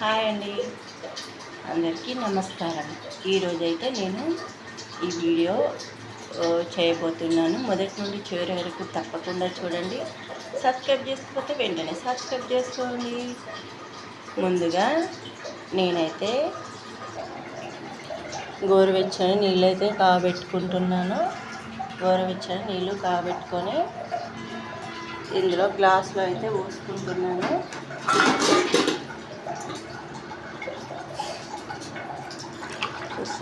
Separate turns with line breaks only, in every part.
Hi అండి. అందరికీ నమస్కారం. ఈరోజైతే నేను ఈ వీడియో చేయబోతున్నాను. మొదటి నుండి చివరి వరకు తప్పకుండా చూడండి. సబ్స్క్రైబ్ చేసుకపోతే వెంటనే సబ్స్క్రైబ్ చేసుకోండి. ముందుగా నేనైతే గోరువెచ్చని నీళ్ళైతే కాబెట్టుకుంటున్నాను. గోరువెచ్చని నీళ్ళు కాబెట్టుకొని ఇందులో గ్లాస్లో అయితే పోసుకుంటున్నాను.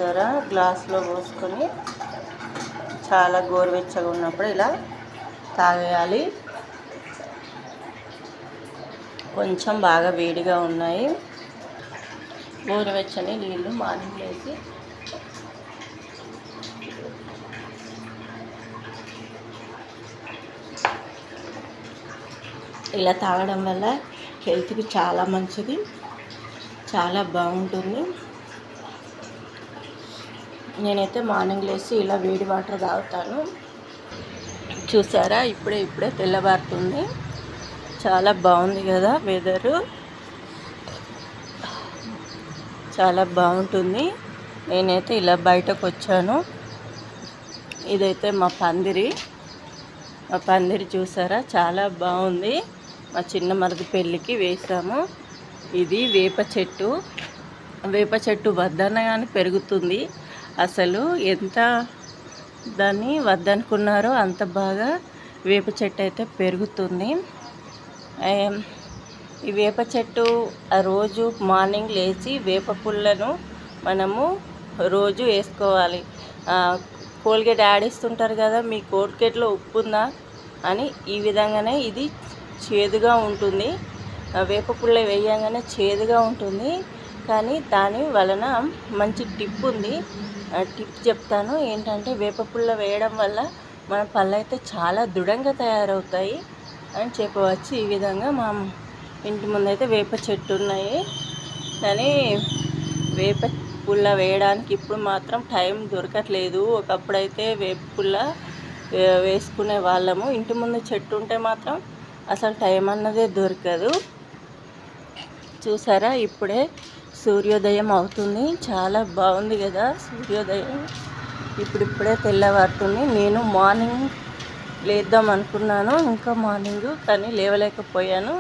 చూసారా? గ్లాస్లో పోసుకొని చాలా గోరువెచ్చగా ఉన్నప్పుడు ఇలా తాగేయాలి. కొంచెం బాగా వేడిగా ఉన్నాయి. గోరువెచ్చని నీళ్ళు మార్నింగ్ వేసి ఇలా తాగడం వల్ల హెల్త్కి చాలా మంచిది. చాలా బాగుంటుంది. నేనైతే మార్నింగ్ లేచి ఇలా వేడి వాటర్ తాగుతాను. చూసారా? ఇప్పుడే ఇప్పుడే తెల్లవారుతుంది. చాలా బాగుంది కదా వెదరు చాలా బాగుంటుంది. నేనైతే ఇలా బయటకు వచ్చాను. ఇదైతే మా పందిరి. మా పందిరి చూసారా? చాలా బాగుంది. మా చిన్న మరది పెళ్ళికి వేసాము ఇది వేప చెట్టు. వేప చెట్టు వద్దన కానీ పెరుగుతుంది. అసలు ఎంత దాన్ని వద్దనుకున్నారో అంత బాగా వేప చెట్టు అయితే పెరుగుతుంది. ఈ వేప చెట్టు ఆ రోజు మార్నింగ్ లేచి వేప పుల్లను మనము రోజు వేసుకోవాలి. కోల్గేట్ కోల్గేట్ ఆడిస్తుంటారు కదా మీ కోల్గేట్లో ఉప్పు ఉందా అని ఈ విధంగానే ఇది చేదుగా ఉంటుంది. వేప పుల్ల వేయంగానే చేదుగా ఉంటుంది. కానీ దాని వలన మంచి టిప్ ఉంది. టిప్ చెప్తాను. ఏంటంటే వేప పుల్ల వేయడం వల్ల మన పళ్ళు అయితే చాలా దృఢంగా తయారవుతాయి అని చెప్పవచ్చు. ఈ విధంగా మా ఇంటి ముందైతే వేప చెట్టు ఉన్నాయి. కానీ వేప పుల్ల వేయడానికి ఇప్పుడు మాత్రం టైం దొరకట్లేదు. ఒకప్పుడైతే వేప పుల్ల వేసుకునే వాళ్ళము. ఇంటి ముందు చెట్టు ఉంటే మాత్రం అసలు టైం అన్నదే దొరకదు. చూసారా? ఇప్పుడే సూర్యోదయం అవుతుంది. చాలా బాగుంది కదా సూర్యోదయం. ఇప్పుడిప్పుడే తెల్లవారుతుంది. నేను మార్నింగ్ లేద్దాం అనుకున్నాను. ఇంకా మార్నింగ్ కానీ లేవలేకపోయాను.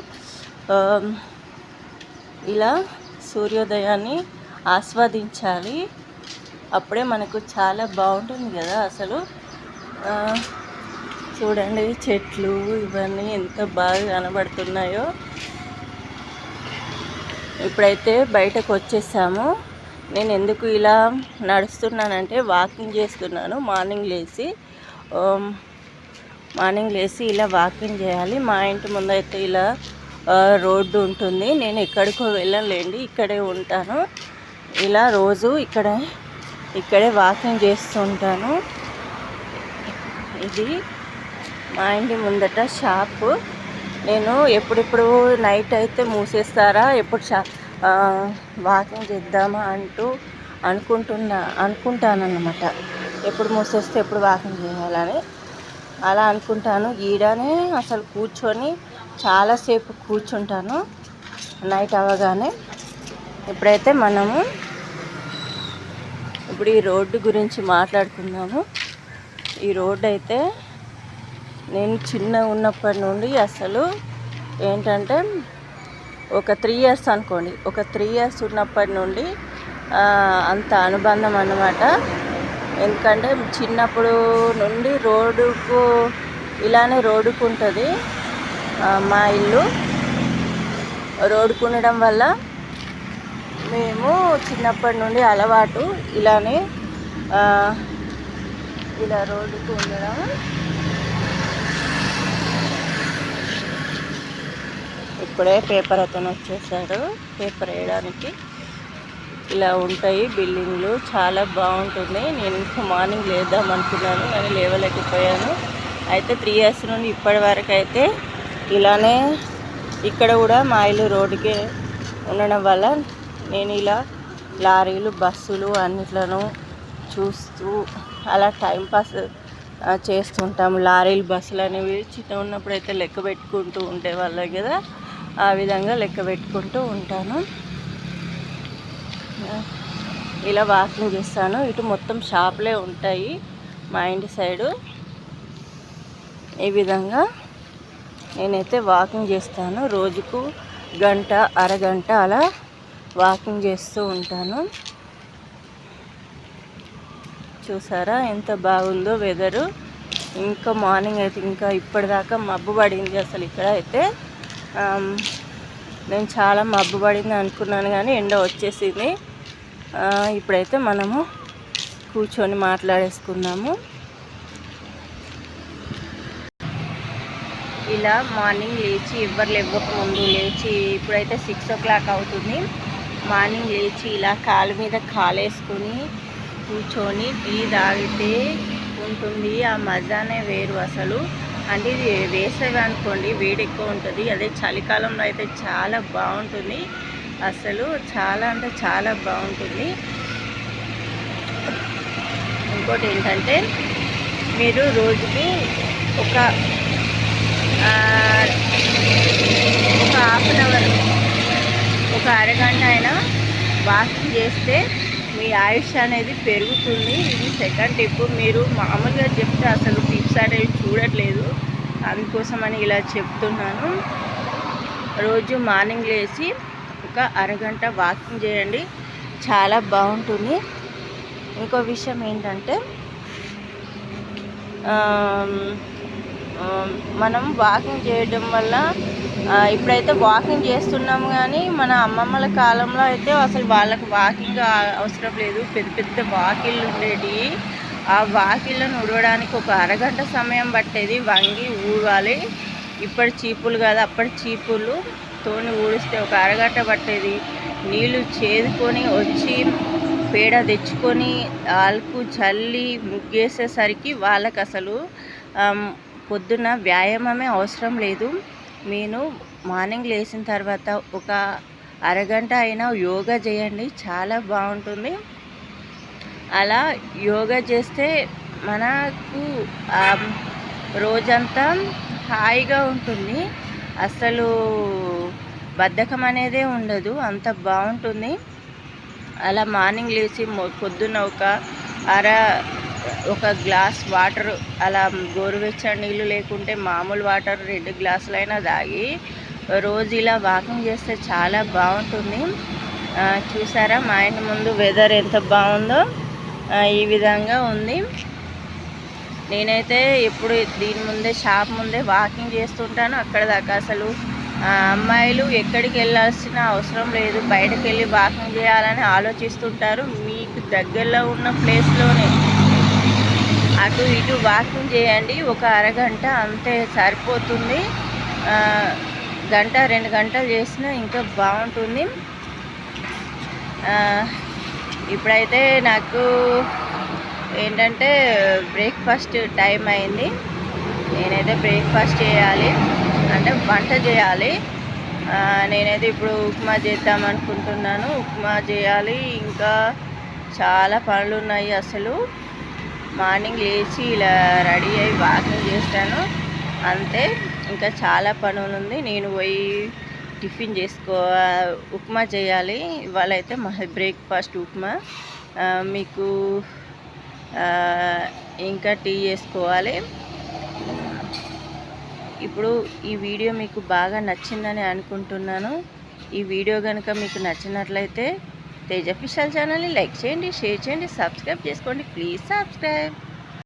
ఇలా సూర్యోదయాన్ని ఆస్వాదించాలి. అప్పుడే మనకు చాలా బాగుంటుంది కదా అసలు. చూడండి చెట్లు ఇవన్నీ ఎంత బాగా కనబడుతున్నాయో. ఇప్పుడైతే బయటకు వచ్చేసాము. నేను ఎందుకు ఇలా నడుస్తున్నానంటే వాకింగ్ చేస్తున్నాను. మార్నింగ్ లేచి మార్నింగ్ లేచి ఇలా వాకింగ్ చేయాలి. మా ఇంటి ముందు అయితే ఇలా రోడ్డు ఉంటుంది. నేను ఎక్కడికో వెళ్ళలేండి ఇక్కడే ఉంటాను. ఇలా రోజు ఇక్కడే ఇక్కడే వాకింగ్ చేస్తుంటాను. ఇది మా ఇంటి ముందట షాపు. నేను ఎప్పుడెప్పుడు నైట్ అయితే మూసేస్తారా ఎప్పుడు వాకింగ్ చేద్దామా అంటూ అనుకుంటున్నా అనుకుంటానన్నమాట. ఎప్పుడు మూసేస్తే ఎప్పుడు వాకింగ్ చేయాలని అలా అనుకుంటాను. ఈడనే అసలు కూర్చొని చాలాసేపు కూర్చుంటాను నైట్ అవ్వగానే. ఇప్పుడైతే మనము ఇప్పుడు ఈ రోడ్డు గురించి మాట్లాడుకుందాము. ఈ రోడ్డు అయితే నేను చిన్న ఉన్నప్పటి నుండి అసలు ఏంటంటే ఒక త్రీ ఇయర్స్ అనుకోండి. ఒక త్రీ ఇయర్స్ ఉన్నప్పటి నుండి అంత అనుబంధం అన్నమాట. ఎందుకంటే చిన్నప్పుడు నుండి రోడ్డుకు ఇలానే రోడ్డుకు ఉంటుంది మా ఇల్లు. రోడ్డుకు ఉండడం వల్ల మేము చిన్నప్పటి నుండి అలవాటు ఇలానే ఇలా రోడ్డుకు ఉండడం ఇప్పుడే పేపర్ అతను వచ్చేసాడు. పేపర్ వేయడానికి ఇలా ఉంటాయి బిల్డింగ్లు. చాలా బాగుంటుంది. నేను ఇంకా మార్నింగ్ లేద్దాం అనుకున్నాను కానీ లేవలేకపోయాను. అయితే త్రీ ఇయర్స్ నుండి ఇప్పటి వరకు అయితే ఇలానే ఇక్కడ కూడా మా రోడ్డుకి రోడ్డుకే ఉండడం వల్ల నేను ఇలా లారీలు బస్సులు అన్నిట్లను చూస్తూ అలా టైంపాస్ చేస్తుంటాము. లారీలు బస్సులు అనేవి చిన్న ఉన్నప్పుడు అయితే లెక్క పెట్టుకుంటూ ఉండేవాళ్ళం కదా. ఆ విధంగా లెక్క పెట్టుకుంటూ ఉంటాను. ఇలా వాకింగ్ చేస్తాను. ఇటు మొత్తం షాపులే ఉంటాయి మా ఇంటి సైడు. ఈ విధంగా నేనైతే వాకింగ్ చేస్తాను. రోజుకు గంట అరగంట అలా వాకింగ్ చేస్తూ ఉంటాను. చూసారా ఎంత బాగుందో వెదరు. ఇంకా మార్నింగ్ అయితే ఇంకా ఇప్పటిదాకా మబ్బు పడింది అసలు ఇక్కడ అయితే. నేను చాలా మబ్బు పడింది అనుకున్నాను కానీ ఎండ వచ్చేసింది. ఇప్పుడైతే మనము కూర్చొని మాట్లాడేసుకుందాము. ఇలా మార్నింగ్ లేచి ఎవ్వరు లేవ్వకముందు లేచి ఇప్పుడైతే సిక్స్ ఓ క్లాక్ అవుతుంది. మార్నింగ్ లేచి ఇలా కాలు మీద కాలేసుకొని కూర్చొని టీ తాగితే ఉంటుంది. ఆ మజానే వేరు అసలు. అంటే ఇది వేసవి అనుకోండి వేడి ఎక్కువ ఉంటుంది. అదే చలికాలంలో అయితే చాలా బాగుంటుంది. అసలు చాలా అంటే చాలా బాగుంటుంది. ఇంకోటి ఏంటంటే మీరు రోజుకి ఒక ఒక హాఫ్ అన్ అవర్ ఒక అరగంట అయినా వాకింగ్ చేస్తే మీ ఆయుష్ అనేది పెరుగుతుంది. ఇది సెకండ్ టిప్ మీరు మామూలుగా చెప్తే అసలు అనేవి చూడట్లేదు. అందుకోసమని ఇలా చెప్తున్నాను. రోజు మార్నింగ్ లేచి ఒక అరగంట వాకింగ్ చేయండి. చాలా బాగుంటుంది. ఇంకో విషయం ఏంటంటే మనం వాకింగ్ చేయడం వల్ల ఇప్పుడైతే వాకింగ్ చేస్తున్నాము కానీ మన అమ్మమ్మల కాలంలో అయితే అసలు వాళ్ళకి వాకింగ్ అవసరం లేదు. పెద్ద పెద్ద వాకిళ్ళు ఉండేవి ఆ వాకిళ్ళను ఉడవడానికి ఒక అరగంట సమయం పట్టేది. వంగి ఊడాలి ఇప్పటి చీపులు కాదు అప్పటి చీపులు తోని ఊడిస్తే ఒక అరగంట పట్టేది. నీళ్ళు చేదుకొని వచ్చి పేడ తెచ్చుకొని ఆల్కు చల్లి ముగ్గేసేసరికి వాళ్ళకి అసలు పొద్దున వ్యాయామమే అవసరం లేదు. నేను మార్నింగ్ లేచిన తర్వాత ఒక అరగంట అయినా యోగా చేయండి. చాలా బాగుంటుంది. అలా యోగా చేస్తే మనకు రోజంతా హాయిగా ఉంటుంది. అసలు బద్ధకం అనేదే ఉండదు అంత బాగుంటుంది. అలా మార్నింగ్ లేచి పొద్దున్న ఒక అర ఒక గ్లాస్ వాటర్ అలా గోరువెచ్చని నీళ్ళు లేకుంటే మామూలు వాటర్ రెండు గ్లాసులైనా తాగి రోజు ఇలా వాకింగ్ చేస్తే చాలా బాగుంటుంది. చూసారా మా ఇంటి ముందు వెదర్ ఎంత బాగుందో? ఈ విధంగా ఉంది. నేనైతే ఎప్పుడు దీని ముందే షాప్ ముందే వాకింగ్ చేస్తుంటాను. అక్కడ దాకా అసలు అమ్మాయిలు ఎక్కడికి వెళ్ళాల్సిన అవసరం లేదు. బయటకు వెళ్ళి వాకింగ్ చేయాలని ఆలోచిస్తుంటారు. మీకు దగ్గరలో ఉన్న ప్లేస్లోనే. అటు ఇటు వాకింగ్ చేయండి. ఒక అరగంట అంతే సరిపోతుంది. గంట రెండు గంటలు చేసినా ఇంకా బాగుంటుంది. ఇప్పుడైతే నాకు ఏంటంటే బ్రేక్ఫాస్ట్ టైం అయింది. నేనైతే బ్రేక్ఫాస్ట్ చేయాలి. అంటే వంట చేయాలి. నేనైతే ఇప్పుడు ఉప్మా చేద్దాం అనుకుంటున్నాను. ఉప్మా చేయాలి. ఇంకా చాలా పనులు ఉన్నాయి అసలు. మార్నింగ్ లేచి ఇలా రెడీ అయ్యి వాకింగ్ చేస్తాను. అంతే. ఇంకా చాలా పనులు ఉంది. నేను పోయి టిఫిన్ చేసుకో ఉప్మా చేయాలి. ఇవాళ అయితే మా బ్రేక్ఫాస్ట్ ఉప్మా. మీకు ఇంకా టీ చేసుకోవాలి. ఇప్పుడు ఈ వీడియో మీకు బాగా నచ్చిందని అనుకుంటున్నాను. ఈ వీడియో కనుక మీకు నచ్చినట్లయితే తేజ ఫిషల్ ఛానల్ని లైక్ చేయండి షేర్ చేయండి సబ్స్క్రైబ్ చేసుకోండి. Please subscribe.